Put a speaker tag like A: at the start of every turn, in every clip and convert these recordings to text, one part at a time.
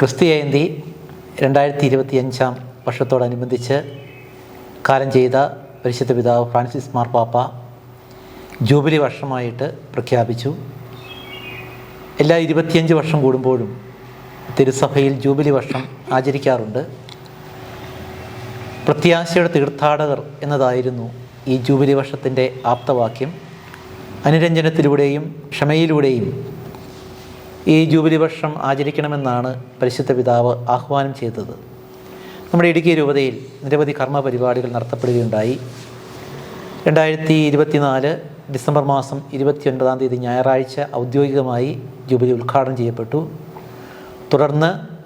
A: ക്രിസ്തു ജയന്തി രണ്ടായിരത്തി ഇരുപത്തി അഞ്ചാം വർഷത്തോടനുബന്ധിച്ച് കാലം ചെയ്ത പരിശുദ്ധ പിതാവ് ഫ്രാൻസിസ് മാർപ്പാപ്പ ജൂബിലി വർഷമായിട്ട് പ്രഖ്യാപിച്ചു. എല്ലാ ഇരുപത്തിയഞ്ച് വർഷം കൂടുമ്പോഴും തിരുസഭയിൽ ജൂബിലി വർഷം ആചരിക്കാറുണ്ട്. പ്രത്യാശയുടെ തീർത്ഥാടകർ എന്നതായിരുന്നു ഈ ജൂബിലി വർഷത്തിന്റെ ആപ്തവാക്യം. അനുരഞ്ജനത്തിലൂടെയും ക്ഷമയിലൂടെയും ഈ ജൂബിലി വർഷം ആചരിക്കണമെന്നാണ് പരിശുദ്ധ പിതാവ് ആഹ്വാനം ചെയ്തത്. നമ്മുടെ ഇടുക്കി രൂപതയിൽ നിരവധി കർമ്മ പരിപാടികൾ നടത്തപ്പെടുകയുണ്ടായി. രണ്ടായിരത്തി ഇരുപത്തിനാല് ഡിസംബർ മാസം ഇരുപത്തിയൊൻപതാം തീയതി ഞായറാഴ്ച ഔദ്യോഗികമായി ജൂബിലി ഉദ്ഘാടനം ചെയ്യപ്പെട്ടു. തുടർന്ന്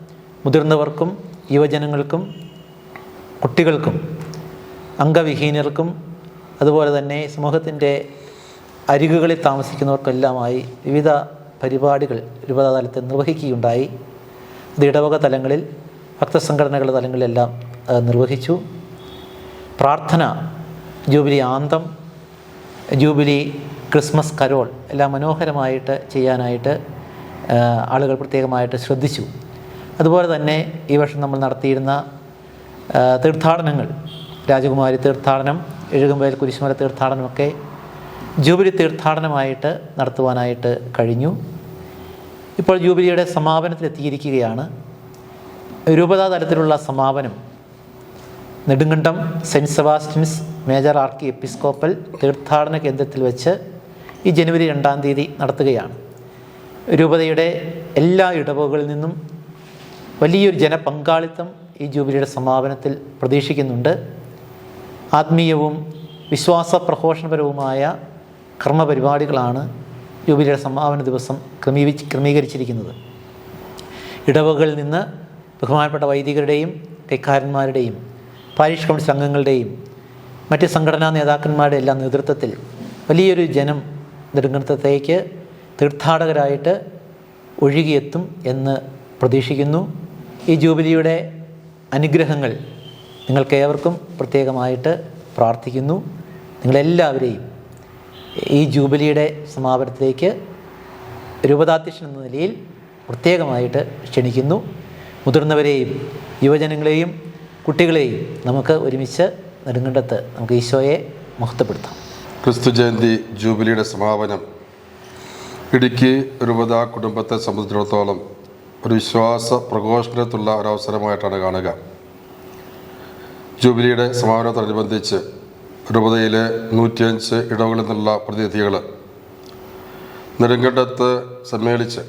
A: മുതിർന്നവർക്കും യുവജനങ്ങൾക്കും കുട്ടികൾക്കും അംഗവിഹീനർക്കും അതുപോലെ തന്നെ സമൂഹത്തിന്റെ അരികുകളിൽ താമസിക്കുന്നവർക്കെല്ലാമായി വിവിധ പരിപാടികൾ രൂപതാതലത്തിൽ നിർവഹിക്കുകയുണ്ടായി. ഇത് ഇടവക തലങ്ങളിൽ ഭക്തസംഘടനകളുടെ തലങ്ങളിലെല്ലാം നിർവഹിച്ചു. പ്രാർത്ഥന jubilee anthem jubilee Christmas carol എല്ലാം മനോഹരമായിട്ട് ചെയ്യാനായിട്ട് ആളുകൾ പ്രത്യേകമായിട്ട് ശ്രദ്ധിച്ചു. അതുപോലെ തന്നെ ഈ വർഷം നമ്മൾ നടത്തിയിരുന്ന തീർത്ഥാടനങ്ങൾ രാജകുമാരി തീർത്ഥാടനം എഴുകുമ്പേൽ കുരിശുമല തീർത്ഥാടനമൊക്കെ ജൂബിലി തീർത്ഥാടനമായിട്ട് നടത്തുവാനായിട്ട് കഴിഞ്ഞു. ഇപ്പോൾ ജൂബിലിയുടെ സമാപനത്തിലെത്തിയിരിക്കുകയാണ്. രൂപതാ തലത്തിലുള്ള സമാപനം. Nedumkandam Saint Sebastian's major archiepiscopal തീർത്ഥാടന കേന്ദ്രത്തിൽ വെച്ച് ഈ ജനുവരി രണ്ടാം തീയതി നടത്തുകയാണ്. രൂപതയുടെ എല്ലാ ഇടവകളിൽ നിന്നും വലിയൊരു ജനപങ്കാളിത്തം ഈ ജൂബിലിയുടെ സമാപനത്തിൽ പ്രതീക്ഷിക്കുന്നുണ്ട്. ആത്മീയവും വിശ്വാസ പ്രഘോഷണപരവുമായ കർമ്മപരിപാടികളാണ് ജൂബിലിയുടെ സംഭാവന ദിവസം ക്രമീവി ക്രമീകരിച്ചിരിക്കുന്നത്. ഇടവകളിൽ നിന്ന് ബഹുമാനപ്പെട്ട വൈദികരുടെയും കൈക്കാരന്മാരുടെയും പാരിഷ് കൗൺസിൽ സംഘങ്ങളുടെയും മറ്റ് സംഘടനാ നേതാക്കന്മാരുടെ എല്ലാം നേതൃത്വത്തിൽ വലിയൊരു ജനം നെടുങ്കണ്ടത്തേക്ക് തീർത്ഥാടകരായിട്ട് ഒഴുകിയെത്തും എന്ന് പ്രതീക്ഷിക്കുന്നു. ഈ ജൂബിലിയുടെ അനുഗ്രഹങ്ങൾ നിങ്ങൾക്കേവർക്കും പ്രത്യേകമായിട്ട് പ്രാർത്ഥിക്കുന്നു. നിങ്ങളെല്ലാവരെയും ഈ ജൂബിലിയുടെ സമാപനത്തിലേക്ക് രൂപതാധ്യക്ഷൻ എന്ന നിലയിൽ പ്രത്യേകമായിട്ട് ക്ഷണിക്കുന്നു. മുതിർന്നവരെയും യുവജനങ്ങളെയും കുട്ടികളെയും നമുക്ക് ഒരുമിച്ച് നെടുങ്കണ്ടത്ത് നമുക്ക് ഈശോയെ മഹത്വപ്പെടുത്താം.
B: ക്രിസ്തു ജയന്തി ജൂബിലിയുടെ സമാപനം. ഇടുക്കി രൂപത കുടുംബത്തെ സംബന്ധിച്ചിടത്തോളം ഒരു വിശ്വാസ പ്രഘോഷണത്തുള്ള ഒരവസരമായിട്ടാണ് കാണുക. ജൂബിലിയുടെ സമാപനത്തോടനുബന്ധിച്ച് രൂപതയിലെ നൂറ്റിയഞ്ച് ഇടവുകളിൽ നിന്നുള്ള പ്രതിനിധികൾ നെടുങ്കണ്ടത്ത് സമ്മേളിച്ച്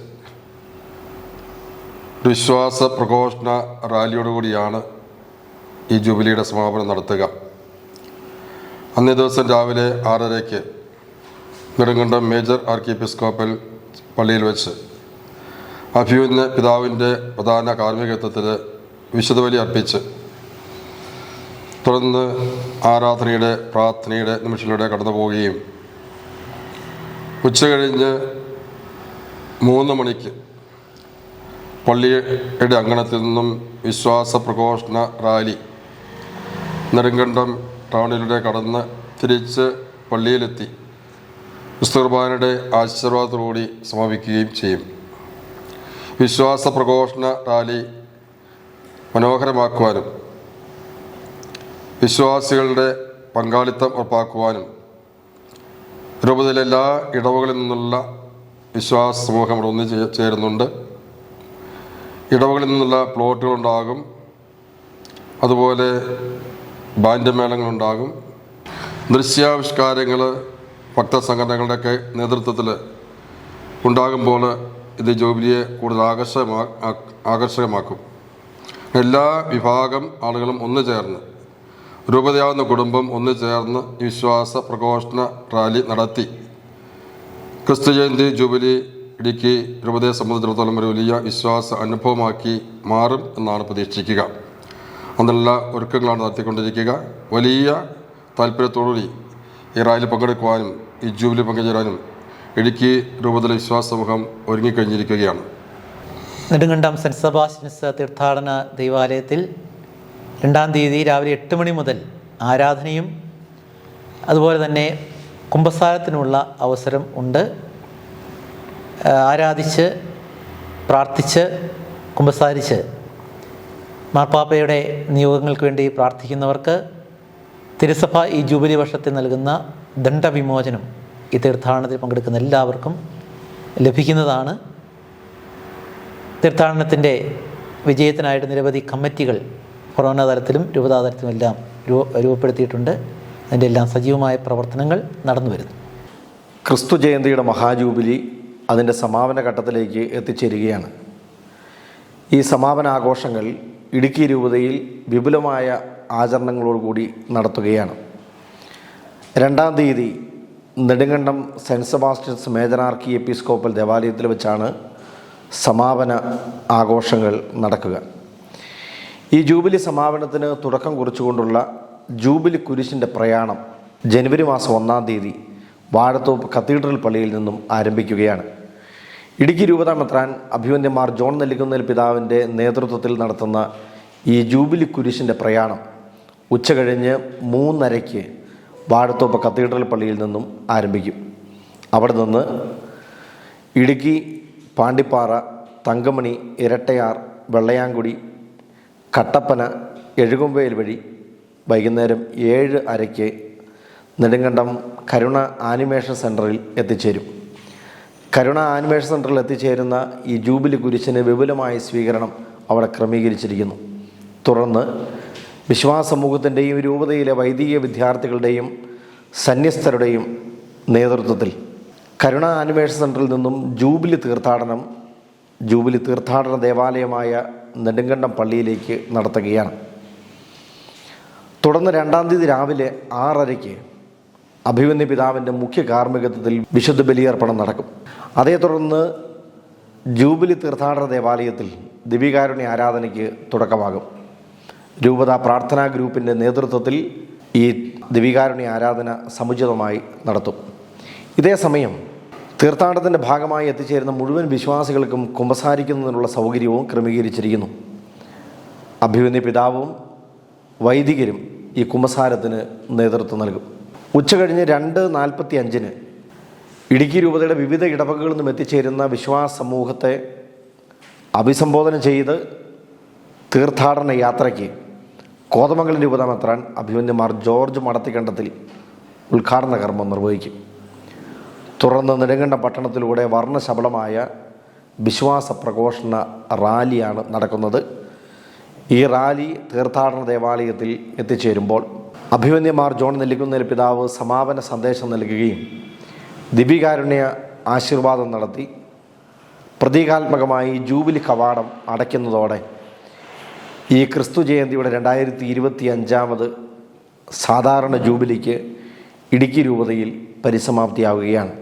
B: വിശ്വാസ പ്രഘോഷണ റാലിയോടുകൂടിയാണ് ഈ ജൂബിലിയുടെ സമാപനം നടത്തുക. അന്നേ ദിവസം രാവിലെ ആറരയ്ക്ക് നെടുങ്കണ്ടം മേജർ ആർക്കിയെപ്പിസ്കോപ്പൽ പള്ളിയിൽ വെച്ച് അഭിയുന്ന പിതാവിന്റെ പ്രധാന കാർമ്മികത്വത്തിൽ വിശുദ്ധ ബലി അർപ്പിച്ച് തുടർന്ന് ആരാധനയുടെ പ്രാർത്ഥനയുടെ നിമിഷങ്ങളിലൂടെ കടന്നു പോവുകയും ഉച്ച കഴിഞ്ഞ് മൂന്ന് മണിക്ക് പള്ളിയുടെ അങ്കണത്തിൽ നിന്നും വിശ്വാസ പ്രഘോഷണ റാലി നെടുങ്കണ്ടം ടൗണിലൂടെ കടന്ന് തിരിച്ച് പള്ളിയിലെത്തി. വിസ്തുർബാനയുടെ ആശീർവാദത്തോടുകൂടി സമാപിക്കുകയും ചെയ്യും. വിശ്വാസ പ്രഘോഷണ റാലി മനോഹരമാക്കുവാനും വിശ്വാസികളുടെ പങ്കാളിത്തം ഉറപ്പാക്കുവാനും രൂപതയിലെ എല്ലാ ഇടവുകളിൽ നിന്നുള്ള വിശ്വാസ സമൂഹം ഇവിടെ ഒന്നിച്ച് ചേരുന്നുണ്ട്. ഇടവുകളിൽ നിന്നുള്ള പ്ലോട്ടുകളുണ്ടാകും അതുപോലെ ബാൻഡ്യമേളങ്ങളുണ്ടാകും ദൃശ്യാവിഷ്കാരങ്ങൾ ഭക്തസംഘടനകളുടെയൊക്കെ നേതൃത്വത്തിൽ ഉണ്ടാകുമ്പോൾ ഇത് ജോബിലിയെ കൂടുതൽ ആകർഷകമാ ആകർഷകമാക്കും. എല്ലാ വിഭാഗം ആളുകളും ഒന്ന് ചേർന്ന് രൂപതയാവുന്ന കുടുംബം ഒന്നു ചേർന്ന് വിശ്വാസ പ്രഘോഷണ റാലി നടത്തി. ക്രിസ്തു ജയന്തി ജൂബിലി ഇടുക്കി രൂപതയെ സംബന്ധിച്ചിടത്തോളം ഒരു വലിയ വിശ്വാസ അനുഭവമാക്കി മാറും എന്നാണ് പ്രതീക്ഷിക്കുക. അതിനുള്ള ഒരുക്കങ്ങളാണ് നടത്തിക്കൊണ്ടിരിക്കുക. വലിയ താല്പര്യത്തോടുകൂടി ഈ റാലി പങ്കെടുക്കുവാനും ഈ ജൂബിലി പങ്കുചേരാനും ഇടുക്കി രൂപതയിലെ വിശ്വാസ സമൂഹം ഒരുങ്ങിക്കഴിഞ്ഞിരിക്കുകയാണ്.
A: നെടുങ്കണ്ടം സെന്റ് തീർത്ഥാടന ദൈവാലയത്തിൽ രണ്ടാം തീയതി രാവിലെ എട്ട് മണി മുതൽ ആരാധനയും അതുപോലെ തന്നെ കുംഭസാരത്തിനുള്ള അവസരം ഉണ്ട്. ആരാധിച്ച് പ്രാർത്ഥിച്ച് കുമ്പസാരിച്ച് മാർപ്പാപ്പയുടെ നിയോഗങ്ങൾക്ക് വേണ്ടി പ്രാർത്ഥിക്കുന്നവർക്ക് തിരുസഭ ഈ ജൂബിലി വർഷത്തിൽ നൽകുന്ന ദണ്ഡവിമോചനം ഈ തീർത്ഥാടനത്തിൽ പങ്കെടുക്കുന്ന എല്ലാവർക്കും ലഭിക്കുന്നതാണ്. തീർത്ഥാടനത്തിന്റെ വിജയത്തിനായിട്ട് നിരവധി കമ്മിറ്റികൾ കൊറോണ തലത്തിലും രൂപതാ തലത്തിലും എല്ലാം രൂപപ്പെടുത്തിയിട്ടുണ്ട്. അതിന്റെ എല്ലാം സജീവമായ പ്രവർത്തനങ്ങൾ നടന്നു വരുന്നു.
C: ക്രിസ്തു ജയന്തിയുടെ മഹാജൂബിലി അതിന്റെ സമാപന ഘട്ടത്തിലേക്ക് എത്തിച്ചേരുകയാണ്. ഈ സമാപന ആഘോഷങ്ങൾ ഇടുക്കി രൂപതയിൽ വിപുലമായ ആചരണങ്ങളോടുകൂടി നടത്തുകയാണ്. രണ്ടാം തീയതി Nedumkandam Saint Sebastian's major archiepiscopal ദേവാലയത്തിൽ വെച്ചാണ് സമാപന ആഘോഷങ്ങൾ നടക്കുക. ഈ ജൂബിലി സമാപനത്തിന് തുടക്കം കുറിച്ചുകൊണ്ടുള്ള ജൂബിലി കുരിശിന്റെ പ്രയാണം ജനുവരി മാസം ഒന്നാം തീയതി വാഴത്തോപ്പ് കത്തീഡ്രൽ പള്ളിയിൽ നിന്നും ആരംഭിക്കുകയാണ്. ഇടുക്കി രൂപതാമെത്രാൻ മെത്രാൻ അഭിവന്യന്മാർ ജോൺ നെല്ലിക്കുന്നേൽ പിതാവിന്റെ നേതൃത്വത്തിൽ നടത്തുന്ന ഈ ജൂബിലി കുരിശിന്റെ പ്രയാണം ഉച്ചകഴിഞ്ഞ് മൂന്നരയ്ക്ക് വാഴത്തോപ്പ് കത്തീഡ്രൽ പള്ളിയിൽ നിന്നും ആരംഭിക്കും. അവിടെ നിന്ന് ഇടുക്കി പാണ്ടിപ്പാറ തങ്കമണി ഇരട്ടയാർ വെള്ളയാങ്കുടി കട്ടപ്പന എഴുകുമ്പയിൽ വഴി വൈകുന്നേരം ഏഴ് അരയ്ക്ക് നെടുങ്കണ്ടം കരുണ ആനിമേഷൻ സെന്ററിൽ എത്തിച്ചേരും. കരുണ ആനിമേഷൻ സെന്ററിൽ എത്തിച്ചേരുന്ന ഈ ജൂബിലി കുരിശിന് വിപുലമായ സ്വീകരണം അവിടെ ക്രമീകരിച്ചിരിക്കുന്നു. തുടർന്ന് വിശ്വാസ സമൂഹത്തിന്റെയും രൂപതയിലെ വൈദിക വിദ്യാർത്ഥികളുടെയും സന്യസ്തരുടെയും നേതൃത്വത്തിൽ കരുണ ആനിമേഷൻ സെന്ററിൽ നിന്നും ജൂബിലി തീർത്ഥാടനം ജൂബിലി തീർത്ഥാടന ദേവാലയമായ നെടുങ്കണ്ടം പള്ളിയിലേക്ക് നടത്തുകയാണ്. തുടർന്ന് രണ്ടാം തീയതി രാവിലെ ആറരയ്ക്ക് അഭിമന്യ പിതാവിന്റെ മുഖ്യ കാർമ്മികത്വത്തിൽ വിശുദ്ധ ബലിയർപ്പണം നടക്കും. അതേ തുടർന്ന് ജൂബിലി തീർത്ഥാടന ദേവാലയത്തിൽ ദിവികാരുണ്യ ആരാധനയ്ക്ക് തുടക്കമാകും. രൂപത പ്രാർത്ഥനാ ഗ്രൂപ്പിന്റെ നേതൃത്വത്തിൽ ഈ ദിവികാരുണ്യ ആരാധന സമുചിതമായി നടത്തും. ഇതേ സമയം തീർത്ഥാടനത്തിന്റെ ഭാഗമായി എത്തിച്ചേരുന്ന മുഴുവൻ വിശ്വാസികൾക്കും കുമ്പസാരിക്കുന്നതിനുള്ള സൗകര്യവും ക്രമീകരിച്ചിരിക്കുന്നു. അഭിമന്യ പിതാവും വൈദികരും ഈ കുമ്പസാരത്തിന് നേതൃത്വം നൽകും. ഉച്ചകഴിഞ്ഞ് രണ്ട് നാൽപ്പത്തി അഞ്ചിന് ഇടുക്കി രൂപതയുടെ വിവിധ ഇടവകകളിൽ നിന്നും എത്തിച്ചേരുന്ന വിശ്വാസ സമൂഹത്തെ അഭിസംബോധന ചെയ്ത് തീർത്ഥാടന യാത്രയ്ക്ക് കോതമംഗലം രൂപത മെത്രാൻ അഭിമന്യമാർ ജോർജ് മടത്തിക്കണ്ടത്തിൽ ഉദ്ഘാടന കർമ്മം നിർവഹിക്കും. തുടർന്ന് നെടുങ്കണ്ടം പട്ടണത്തിലൂടെ വർണശബളമായ വിശ്വാസ പ്രഘോഷണ റാലിയാണ് നടക്കുന്നത്. ഈ റാലി തീർത്ഥാടന ദേവാലയത്തിൽ എത്തിച്ചേരുമ്പോൾ അഭിമന്യമാർ ജോൺ നെല്ലിക്കുന്നേൽ പിതാവ് സമാപന സന്ദേശം നൽകുകയും ദിപികാരുണ്യ ആശീർവാദം നടത്തി പ്രതീകാത്മകമായി ജൂബിലി കവാടം അടയ്ക്കുന്നതോടെ ഈ ക്രിസ്തു ജയന്തിയുടെ രണ്ടായിരത്തി ഇരുപത്തി അഞ്ചാമത് സാധാരണ ജൂബിലിക്ക് ഇടുക്കി രൂപതയിൽ പരിസമാപ്തിയാവുകയാണ്.